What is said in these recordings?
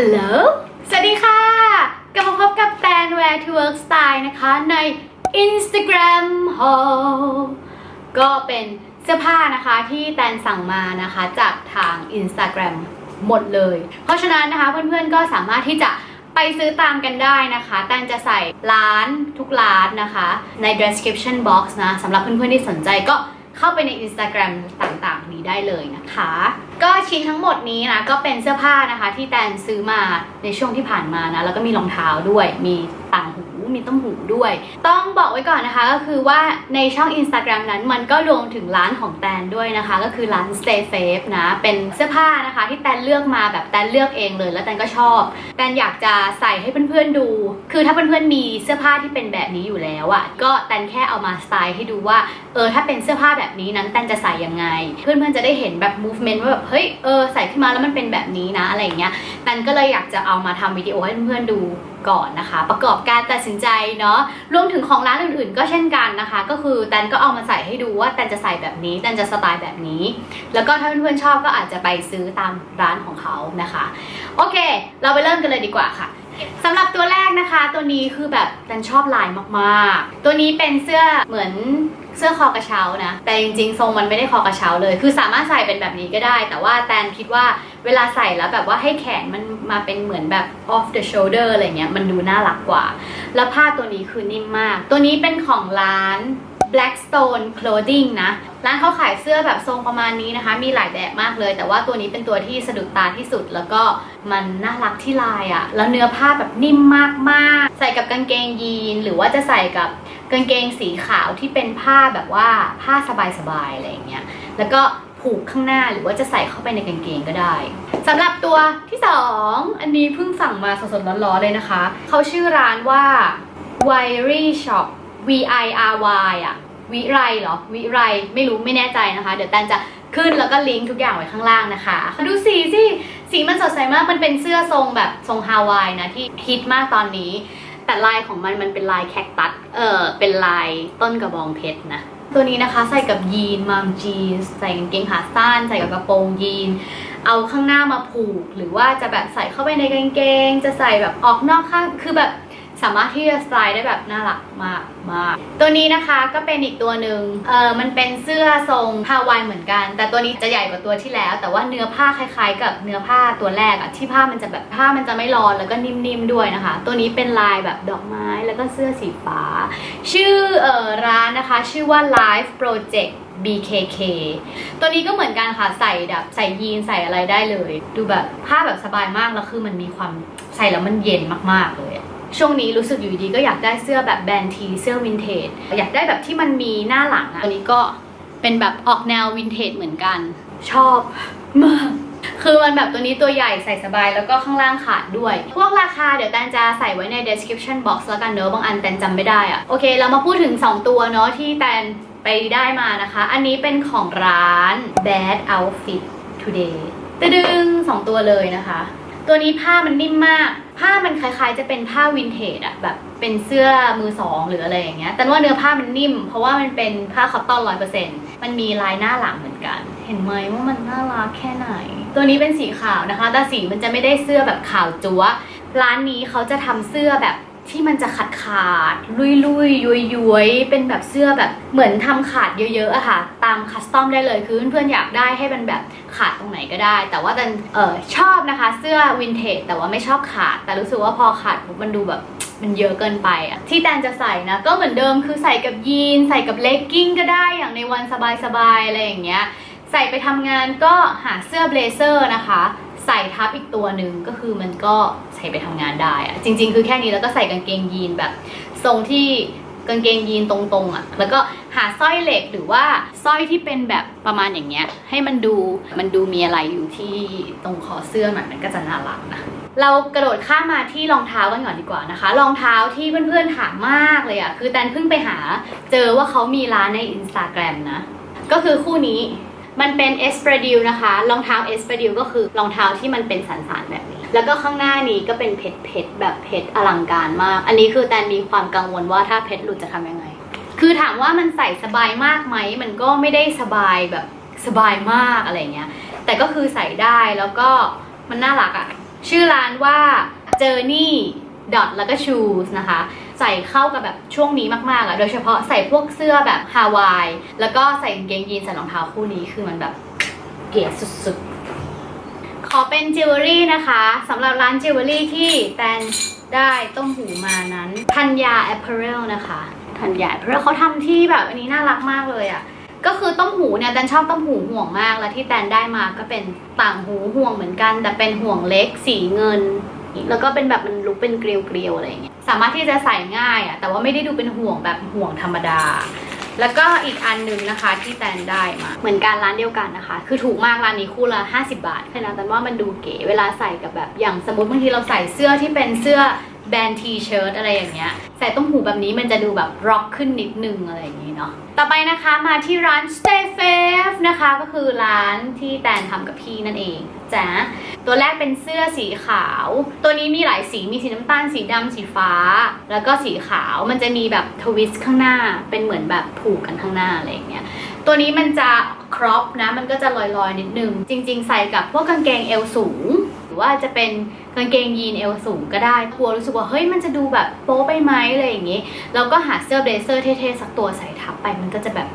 ฮัลโหล สวัสดีค่ะ กลับมาพบกับแตน Wear to Work Style นะคะใน Instagram Haul ก็เป็นเสื้อผ้านะคะที่แตนสั่งมานะคะจากทาง Instagram หมดเลย เพราะฉะนั้นนะคะเพื่อนๆก็สามารถที่จะไปซื้อตามกันได้นะคะ แตนจะใส่ร้านทุกร้านนะคะ ใน description box นะสำหรับเพื่อนๆที่สนใจก็ เข้าไปใน Instagram ต่างๆ นี้ได้เลยนะคะ ก็ชิ้นทั้งหมดนี้นะ ก็เป็นเสื้อผ้านะคะที่แตนซื้อมาในช่วงที่ผ่านมานะ แล้วก็มีรองเท้าด้วยมีต่างหู มีต้มหูด้วย ต้องบอกไว้ก่อนนะคะก็คือว่าในช่อง Instagram นั้นมันก็รวมถึงร้านของแตนด้วยนะคะ ก็คือร้าน Stay Safe นะ เป็นเสื้อผ้านะคะ ที่แตนเลือกมาแบบแตนเลือกเองเลย แล้วแตนก็ชอบ แตนอยากจะใส่ให้เพื่อนๆดู คือถ้าเพื่อนๆมีเสื้อผ้าที่เป็นแบบนี้อยู่แล้วอะ่ะก็แตนแค่เอามาสไตล์ให้ดูว่าเออถ้าเป็นเสื้อผ้าแบบนี้นั้นแตนจะใส่ยังไง เพื่อนๆจะได้เห็นแบบ movement ว่าแบบเฮ้ยเออใส่ขึ้นมาแล้วมันเป็นแบบนี้นะอะไรอย่างเงี้ยแตนก็เลยอยากจะเอามาทำวิดีโอให้เพื่อนๆดู ก่อนนะคะ ประกอบการตัดสินใจเนาะรวมถึงของร้านอื่นๆ ก็เช่นกันนะคะ ก็คือแตนก็เอามาใส่ให้ดูว่าแตนจะใส่แบบนี้แตนจะสไตล์แบบนี้ แล้วก็ถ้าเพื่อนๆชอบก็อาจจะไปซื้อตามร้านของเขานะคะ โอเค เราไปเริ่มกันเลยดีกว่าค่ะ สำหรับตัวแรกนะคะ ตัวนี้คือแบบแตนชอบลายมากๆ ตัวนี้เป็นเสื้อเหมือนเสื้อคอกระเช้านะ แต่จริงๆ ทรงมันไม่ได้คอกระเช้าเลย คือสามารถใส่เป็นแบบนี้ก็ได้ แต่ว่าแตนคิดว่าเวลาใส่แล้วแบบว่าให้แขนมันมาเป็นเหมือนแบบ off the shoulder อะไรเงี้ย มันดูน่ารักกว่า แล้วผ้าตัวนี้คือนิ่มมาก ตัวนี้เป็นของร้าน Blackstone Clothing นะ ร้านเขาขายเสื้อแบบทรงประมาณนี้นะคะ มีหลายแบบมากเลย แต่ว่าตัวนี้เป็นตัวที่สะดุดตาที่สุด แล้วก็มันน่ารักที่ลายอะ่ะ แล้วเนื้อผ้าแบบนิ่มมากๆ ใส่กับกางเกงยีน หรือว่าจะใส่กับกางเกงสีขาวที่เป็นผ้าแบบว่าผ้าสบายๆอะไรอย่างเงี้ย แล้วก็ผูกข้างหน้าหรือว่าจะใส่เข้าไปในกางเกงก็ได้สำหรับตัวที่สองอันนี้เพิ่งสั่งมาสดๆร้อนๆเลยนะคะ เขาชื่อร้านว่า Wiry Shop V I R Y อะวิไรเหรอ วิไรไม่รู้ไม่แน่ใจนะคะ เดี๋ยวแตนจะขึ้นแล้วก็ลิงก์ทุกอย่างไว้ข้างล่างนะคะ ดูสีสิสีมันสดใสมากมันเป็นเสื้อทรงแบบทรงฮาวายนะที่ฮิตมากตอนนี้ แต่ลายของมันมันเป็นลายแคคตัสเออเป็นลายต้นกระบองเพชรนะตัวนี้นะคะใส่กับยีนมัมจีนใส่กางเกงขาสั้นใส่กับกระโปรงยีน เอาข้างหน้ามาผูก หรือว่าจะแบบใส่เข้าไปในกางเกง จะใส่แบบออกนอกข้างคือแบบ สามารถที่จะสไตล์ได้แบบน่ารักมากมากตัวนี้นะคะก็เป็นอีกตัวหนึ่งเออมันเป็นเสื้อทรงฮาวายเหมือนกัน แต่ตัวนี้จะใหญ่กว่าตัวที่แล้ว แต่ว่าเนื้อผ้าคล้ายๆ กับเนื้อผ้าตัวแรกอะที่ผ้ามันจะแบบผ้ามันจะไม่ร้อนแล้วก็นิ่มๆด้วยนะคะ ตัวนี้เป็นลายแบบดอกไม้แล้วก็เสื้อสีฟ้า ชื่อเออร้านนะคะ ชื่อว่า Life Project BKK ตัวนี้ก็เหมือนกันค่ะใส่แบบใส่ยีนใส่อะไรได้เลย ดูแบบผ้าแบบสบายมากแล้วคือมันมีความใส่แล้วมันเย็นมากๆเลย ช่วงนี้รู้สึกอยู่ดีก็อยากได้เสื้อแบบแบรนด์ทีเสื้อวินเทจอยากได้แบบที่มันมีหน้าหลังอะตัวนี้ก็เป็นแบบออกแนววินเทจเหมือนกัน ชอบมากคือมันแบบตัวนี้ตัวใหญ่ใส่สบายแล้วก็ข้างล่างขาดด้วย พวกราคาเดี๋ยวแตนจะใส่ไว้ใน description box แล้วกันเนอะบางอันแตนจำไม่ได้อะโอเค เรามาพูดถึง 2 ตัวเนอะที่แตนไปได้มานะคะ อันนี้เป็นของร้าน Bad Outfit Today ตะดึง 2 ตัวเลยนะคะ ตัวนี้ผ้ามันนิ่มมาก ผ้ามันคล้ายๆ จะเป็นผ้าวินเทจอะแบบเป็นเสื้อมือสองหรืออะไรอย่างเงี้ย แต่ว่าเนื้อผ้ามันนิ่ม เพราะว่ามันเป็นผ้าคอตตอนร้อยเปอร์เซ็นต์มันมีลายหน้าหลังเหมือนกัน เห็นไหมว่ามันน่ารักแค่ไหน ตัวนี้เป็นสีขาวนะคะ แต่สีมันจะไม่ได้เสื้อแบบขาวจั๊วร้านนี้เขาจะทำเสื้อแบบ ที่มันจะขาดขาดลุยลุยยุยยุยเป็นแบบเสื้อแบบเหมือนทำขาดเยอะๆอะค่ะ ตามคัสตอมได้เลยคือเพื่อนๆอยากได้ให้มันแบบขาดตรงไหนก็ได้ แต่ว่าแต่เออชอบนะคะ เสื้อวินเทจแต่ว่าไม่ชอบขาด แต่รู้สึกว่าพอขาดมันดูแบบมันเยอะเกินไปอะที่แตนจะใส่นะ ก็เหมือนเดิมคือใส่กับยีน ใส่กับเลกกิ้งก็ได้อย่างในวันสบายๆอะไรอย่างเงี้ยใส่ไปทำงานก็หาเสื้อเบลเซอร์นะคะ ใส่ทับอีกตัวหนึ่งก็คือมันก็ ใส่ไปทำงานได้อะจริง ๆ คือแค่นี้แล้วก็ใส่กางเกงยีนแบบทรงที่กางเกงยีนตรงๆอะ่ะ แล้วก็หาสร้อยเหล็กหรือว่าสร้อยที่เป็นแบบประมาณอย่างเงี้ย ให้มันดูมันดูมีอะไรอยู่ที่ตรงคอเสื้อหน่อยมันก็จะน่ารักนะเรากระโดดข้ามมาที่รองเท้ากันก่อนดีกว่านะคะ รองเท้าที่เพื่อนๆถามมากเลยอะ่ะ คือแตนเพิ่งไปหาเจอว่าเขามีร้านใน Instagram นะ ก็คือคู่นี้มันเป็น e s p r a d i l นะคะ รองเท้า e s p r a d i l ก็คือรองเท้าที่มันเป็นสันๆแบบนี้ แล้วก็ข้างหน้านี้ก็เป็นเพชรเพชรแบบเพชรอลังการมาก อันนี้คือแตนมีความกังวลว่าถ้าเพชรหลุดจะทำยังไง คือถามว่ามันใส่สบายมากไหม มันก็ไม่ได้สบายแบบสบายมากอะไรเงี้ย แต่ก็คือใส่ได้แล้วก็มันน่ารักอะ่ะ ชื่อร้านว่า Journey dot แล้วก็ shoes นะคะ ใส่เข้ากับแบบช่วงนี้มากๆอะโดยเฉพาะใส่พวกเสื้อแบบฮาวาย แล้วก็ใส่กางเกงยีนใส่รองเท้าคู่นี้คือมันแบบเก๋สุดๆ ขอเป็นจิวเวลรี่นะคะสำหรับร้านจิวเวลรี่ที่แตนได้ต้มหูมานั้นธัญญา Apparel นะคะธัญญา Apparel เขาทำที่แบบอันนี้น่ารักมากเลยอะก็คือต้มหูเนี่ยแตนชอบต้มหูห่วงมากแล้วที่แตนได้มาก็เป็นต่างหูห่วงเหมือนกัน แต่เป็นห่วงเล็กสีเงิน แล้วก็เป็นแบบมันลุกเป็นเกลียวๆอะไรอย่างเงี้ยสามารถที่จะใส่ง่ายอะแต่ว่าไม่ได้ดูเป็นห่วงแบบห่วงธรรมดา แล้วก็อีกอันหนึ่งนะคะที่แตนได้มา เหมือนกันร้านเดียวกันนะคะ คือถูกมากร้านนี้คู่ละ 50 บาทแค่นั้นแต่ว่ามันดูเก๋เวลาใส่กับแบบอย่างสมมติบางทีเราใส่เสื้อที่เป็นเสื้อแบรนด์ทีเชิ้ตอะไรอย่างเงี้ยใส่ต้มหูแบบนี้มันจะดูแบบร็อกขึ้นนิดนึงอะไรอย่างงี้เนาะต่อไปนะคะมาที่ร้าน Stay f a v นะคะ ก็คือร้านที่แตนทำกับพี่นั่นเอง จ้ะตัวแรกเป็นเสื้อสีขาว ตัวนี้มีหลายสีมีสีน้ำตาลสีดำสีฟ้า แล้วก็สีขาวมันจะมีแบบทวิสต์ข้างหน้าเป็นเหมือนแบบผูกกันข้างหน้าอะไรอย่างเงี้ยตัวนี้มันจะครอปนะมันก็จะลอยๆนิดนึง จริง ๆ ใส่กับพวกกางเกงเอวสูง หรือว่าจะเป็นกางเกงยีนเอวสูงก็ได้กลัวรู้สึกว่าเฮ้ยมันจะดูแบบโป๊ไปไหมอะไรอย่างงี้เราก็หาเสื้อเบลเซอร์เท่ๆสักตัวใส่ทับไปมันก็จะแบบ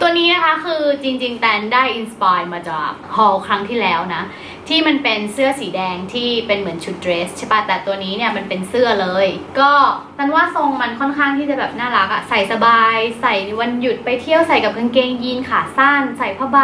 ตัวนี้นะคะคือจริงๆแตนได้อินสปายมาจากฮอลครั้งที่แล้วนะ ที่มันเป็นเสื้อสีแดงที่เป็นเหมือนชุดเดรสใช่ปะแต่ตัวนี้เนี่ยมันเป็นเสื้อเลย ก็แตันว่าทรงมันค่อนข้างที่จะแบบน่ารักอะใส่สบาย ใส่วันหยุดไปเที่ยวใส่กับกางเกงยีนขาสั้น ใส่ผ้าใบ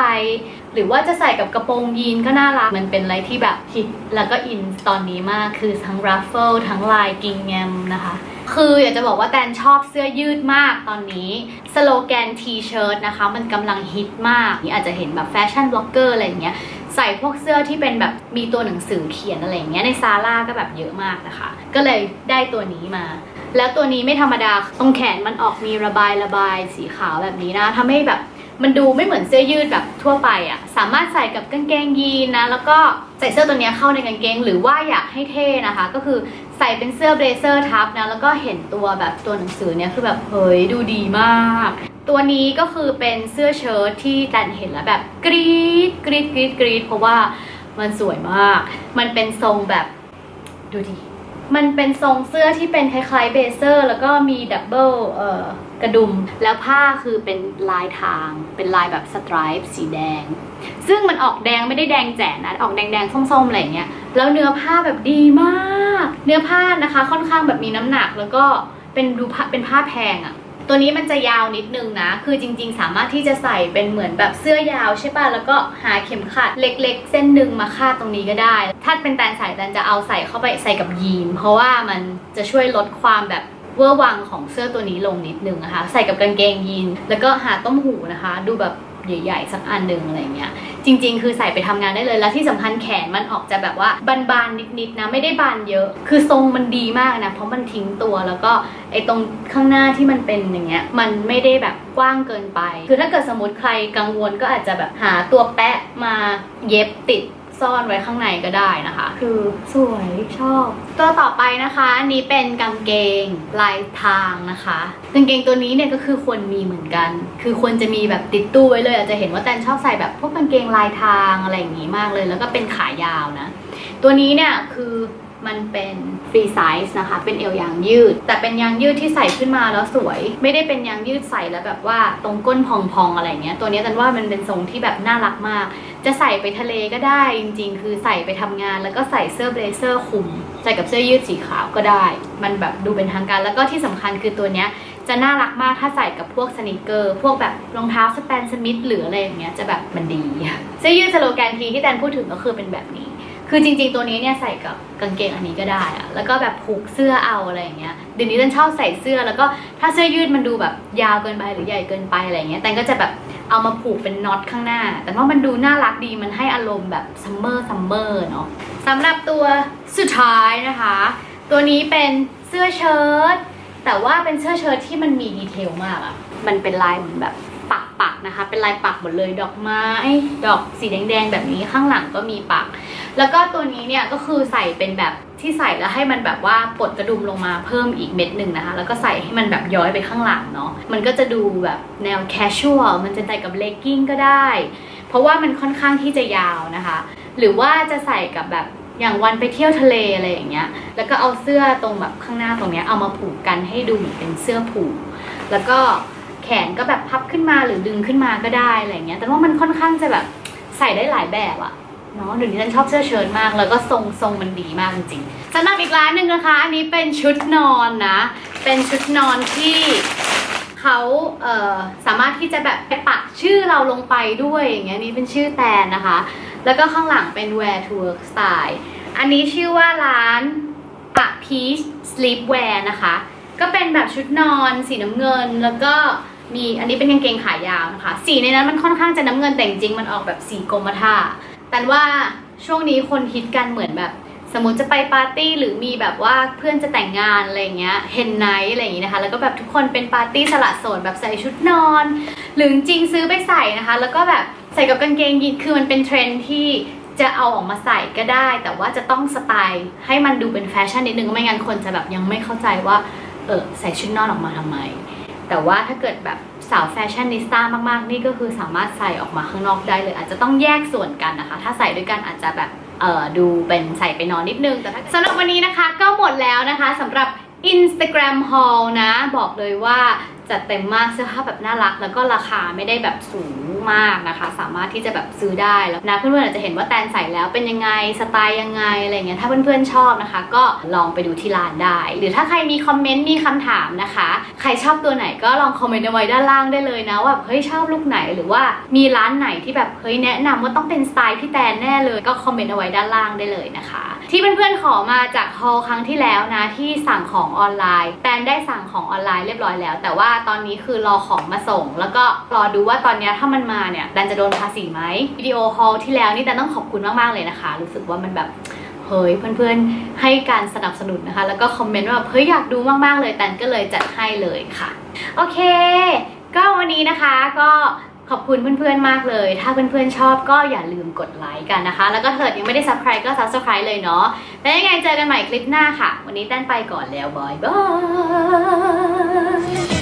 หรือว่าจะใส่กับกระโปรงยีนก็น่ารัก มันเป็นอะไรที่แบบฮิตแล้วก็อินตอนนี้มากคือทั้งรัฟเฟิลทั้งลายกิงแงมนะคะ คืออยากจะบอกว่าแตนชอบเสื้อยืดมากตอนนี้ สโลแกนทีเชิ้ตนะคะ มันกำลังฮิตมากนี่อาจจะเห็นแบบแฟชั่นบล็อกเกอร์อะไรอย่างเงี้ยใส่พวกเสื้อที่เป็นแบบมีตัวหนังสือเขียนอะไรอย่างเงี้ยในซาร่าก็แบบเยอะมากนะคะ ก็เลยได้ตัวนี้มา แล้วตัวนี้ไม่ธรรมดาตรงแขนมันออกมีระบายระบายสีขาวแบบนี้นะทำให้แบบมันดูไม่เหมือนเสื้อยืดแบบทั่วไปอะ่ะ สามารถใส่กับกางเกงยีนนะ แล้วก็ใส่เสื้อตัวนี้เข้าในกางเกง หรือว่าอยากให้เท่นะคะ ก็คือ ใส่เป็นเสื้อเบลเซอร์ทับนะแล้วก็เห็นตัวแบบตัวหนังสือเนี่ยคือแบบเฮ้ยดูดีมาก ตัวนี้ก็คือเป็นเสื้อเชิ้ตที่แตนเห็นแล้วแบบกรี๊ดกรี๊ดกรี๊ดกรี๊ดเพราะว่ามันสวยมาก มันเป็นทรงแบบดูดี มันเป็นทรงเสื้อที่เป็นคล้ายๆเบเซอร์ แล้วก็มีดับเบิลเอ่อ กระดุมแล้วผ้าคือเป็นลายทาง เป็นลายแบบสไตรป์สีแดง ซึ่งมันออกแดงไม่ได้แดงแจ๋นะออกแดงๆส้มๆอะไรเงี้ยแล้วเนื้อผ้าแบบดีมาก เนื้อผ้านะคะค่อนข้างแบบมีน้ำหนักแล้วก็เป็นดูผ้าเป็นผ้าแพงอะตัวนี้มันจะยาวนิดนึงนะ คือจริงๆ สามารถที่จะใส่เป็นเหมือนแบบเสื้อยาวใช่ป่ะ แล้วก็หาเข็มขัดเล็ก ๆ เส้นหนึ่งมาคาดตรงนี้ก็ได้ ถ้าเป็นแตนใส่แตนจะเอาใส่เข้าไปใส่กับยีน เพราะว่ามันจะช่วยลดความแบบ เวอร์วังของเสื้อตัวนี้ลงนิดนึงนะคะ ใส่กับกางเกงยีน แล้วก็หาต้มหูนะคะ ดูแบบใหญ่ๆ สักอันหนึ่งอะไรเงี้ย จริง ๆ คือใส่ไปทำงานได้เลย แล้วที่สำคัญแขนมันออกจะแบบว่าบานๆ นิดๆ นะ ไม่ได้บานเยอะ คือทรงมันดีมากนะ เพราะมันทิ้งตัวแล้วก็ไอ้ตรงข้างหน้าที่มันเป็นอย่างเงี้ย มันไม่ได้แบบกว้างเกินไป คือถ้าเกิดสมมติใครกังวลก็อาจจะแบบหาตัวแปะมาเย็บติด ซ่อนไว้ข้างในก็ได้นะคะ คือสวยชอบ ตัวต่อไปนะคะอันนี้เป็นกางเกงลายทางนะคะกางเกงตัวนี้เนี่ยก็คือควรมีเหมือนกัน คือควรจะมีแบบติดตู้ไว้เลยอาจจะเห็นว่าแตนชอบใส่แบบพวกกางเกงลายทางอะไรอย่างนี้มากเลย แล้วก็เป็นขายาวนะ ตัวนี้เนี่ยคือมันเป็นฟรีไซส์นะคะ เป็นเอวยางยืด แต่เป็นยางยืดที่ใส่ขึ้นมาแล้วสวย ไม่ได้เป็นยางยืดใส่แล้วแบบว่าตรงก้นพองๆอะไรเงี้ย ตัวนี้ตันว่ามันเป็นทรงที่แบบน่ารักมาก จะใส่ไปทะเลก็ได้จริง ๆ คือใส่ไปทำงาน แล้วก็ใส่เสื้อเบลเซอร์คลุมใส่กับเสื้อยืดสีขาวก็ได้ มันแบบดูเป็นทางการ แล้วก็ที่สำคัญคือตัวเนี้ยจะน่ารักมากถ้าใส่กับพวกสนิเกอร์ พวกแบบรองเท้าสแตนสมิธหรืออะไรอย่างเงี้ยจะแบบมันดี เสื้อยืดสโลแกนทีที่แตนพูดถึงก็คือเป็นแบบนี้ คือจริง ๆ ตัวนี้เนี่ยใส่กับกางเกงอันนี้ก็ได้อะแล้วก็แบบผูกเสื้อเอาอะไรอย่างเงี้ย เดี๋ยวนี้แตนชอบใส่เสื้อ แล้วก็ถ้าเสื้อยืดมันดูแบบยาวเกินไปหรือใหญ่เกินไปอะไรอย่างเงี้ยแตนก็จะแบบ เอามาผูกเป็นน็อตข้างหน้า แต่ว่ามันดูน่ารักดีมันให้อารมณ์แบบซัมเมอร์ซัมเมอร์เนาะสำหรับตัวสุดท้ายนะคะ ตัวนี้เป็นเสื้อเชิ้ตแต่ว่าเป็นเสื้อเชิ้ตที่มันมีดีเทลมากอะมันเป็นลายเหมือนแบบ ปักปักๆนะคะ เป็นลายปักหมดเลยดอกไม้ ดอกสีแดงๆแบบนี้ข้างหลังก็มีปัก แล้วก็ตัวนี้เนี่ยก็คือใส่เป็นแบบที่ใส่แล้วให้มันแบบว่าปลดกระดุมลงมาเพิ่มอีกเม็ดหนึ่งนะคะ แล้วก็ใส่ให้มันแบบย้อยไปข้างหลังเนาะมันก็จะดูแบบแนวแคชชวลมันจะใส่กับเลกกิ้งก็ได้ เพราะว่ามันค่อนข้างที่จะยาวนะคะ หรือว่าจะใส่กับแบบอย่างวันไปเที่ยวทะเลอะไรอย่างเงี้ย แล้วก็เอาเสื้อตรงแบบข้างหน้าตรงเนี้ยเอามาผูกกันให้ดูเหมือนเป็นเสื้อผูก แล้วก็ แขนก็แบบพับขึ้นมาหรือดึงขึ้นมาก็ได้อะไรเงี้ย แต่ว่ามันค่อนข้างจะแบบใส่ได้หลายแบบอะเนาะเดี๋ยวนี้ฉันชอบเสื้อเชิ้ตมาก แล้วก็ทรงทรงมันดีมากจริงๆสำหรับอีกร้านหนึ่งนะคะ อันนี้เป็นชุดนอนนะ เป็นชุดนอนที่เขาเอ่อสามารถที่จะแบบไปปักชื่อเราลงไปด้วยอย่างเงี้ยนี่เป็นชื่อแตนนะคะ แล้วก็ข้างหลังเป็น wear to work style อันนี้ชื่อว่าร้าน A Peach Sleepwear นะคะ ก็เป็นแบบชุดนอนสีน้ำเงินแล้วก็ มีอันนี้เป็นกางเกงขายาวนะคะ สีในนั้นมันค่อนข้างจะน้ำเงินแต่จริงมันออกแบบสีกรมท่า แต่ว่าช่วงนี้คนฮิตกันเหมือนแบบ สมมติจะไปปาร์ตี้หรือมีแบบว่าเพื่อนจะแต่งงานอะไรเงี้ยเฮนไนท์อะไรอย่างงี้นะคะ แล้วก็แบบทุกคนเป็นปาร์ตี้สละโสดแบบใส่ชุดนอน หรือจริงซื้อไปใส่นะคะ แล้วก็แบบใส่กับกางเกงยีนคือมันเป็นเทรนที่จะเอาออกมาใส่ก็ได้ แต่ว่าจะต้องสไตล์ให้มันดูเป็นแฟชั่นนิดนึงไม่งั้นคนจะแบบยังไม่เข้าใจว่าเออใส่ชุดนอนออกมาทำไม แต่ว่าถ้าเกิดแบบสาวแฟชั่นนิสต้ามากๆ นี่ก็คือสามารถใส่ออกมาข้างนอกได้เลย อาจจะต้องแยกส่วนกันนะคะ ถ้าใส่ด้วยกันอาจจะแบบเอ่อดูเป็นใส่ไปนอนนิดนึง แต่สำหรับวันนี้นะคะก็หมดแล้วนะคะสำหรับ Instagram Haul นะ บอกเลยว่า จัดเต็มมากเสื้อผ้าแบบน่ารัก แล้วก็ราคาไม่ได้แบบสูงมากนะคะ สามารถที่จะแบบซื้อได้แล้วนะเพื่อนๆอาจจะเห็นว่าแตนใส่แล้วเป็นยังไงสไตล์ยังไงอะไรเงี้ยถ้าเพื่อนๆชอบนะคะ ก็ลองไปดูที่ร้านได้ หรือถ้าใครมีคอมเมนต์มีคำถามนะคะ ใครชอบตัวไหนก็ลองคอมเมนต์เอาไว้ด้านล่างได้เลยนะว่าเฮ้ยชอบลุคไหนหรือว่ามีร้านไหนที่แบบเฮ้ยแนะนำว่าต้องเป็นสไตล์พี่แตนแน่เลยก็คอมเมนต์เอาไว้ด้านล่างได้เลยนะคะที่เพื่อนๆขอมาจากฮอลครั้งที่แล้วนะที่สั่งของออนไลน์แตนได้สั่งของออนไลน์เรียบร้อยแล้ว แต่ว่าตอนนี้คือรอของมาส่ง แล้วก็รอดูว่าตอนนี้ถ้ามันมาเนี่ยแตนจะโดนภาษีไหมวิดีโอฮอลที่แล้วนี่แตนต้องขอบคุณมากๆเลยนะคะ รู้สึกว่ามันแบบเฮ้ยเพื่อนๆให้การสนับสนุนนะคะ แล้วก็คอมเมนต์ว่าเฮ้ยอยากดูมากๆเลยแตนก็เลยจัดให้เลยค่ะ โอเค ก็วันนี้นะคะก็ ขอบคุณเพื่อนๆมากเลย ถ้าเพื่อนๆชอบก็อย่าลืมกดไลค์กันนะคะ แล้วก็เถิดยังไม่ได้ subscribe ก็ subscribe เลยเนาะ แล้วยังไงเจอกันใหม่คลิปหน้าค่ะ วันนี้แต้นไปก่อนแล้วบายบาย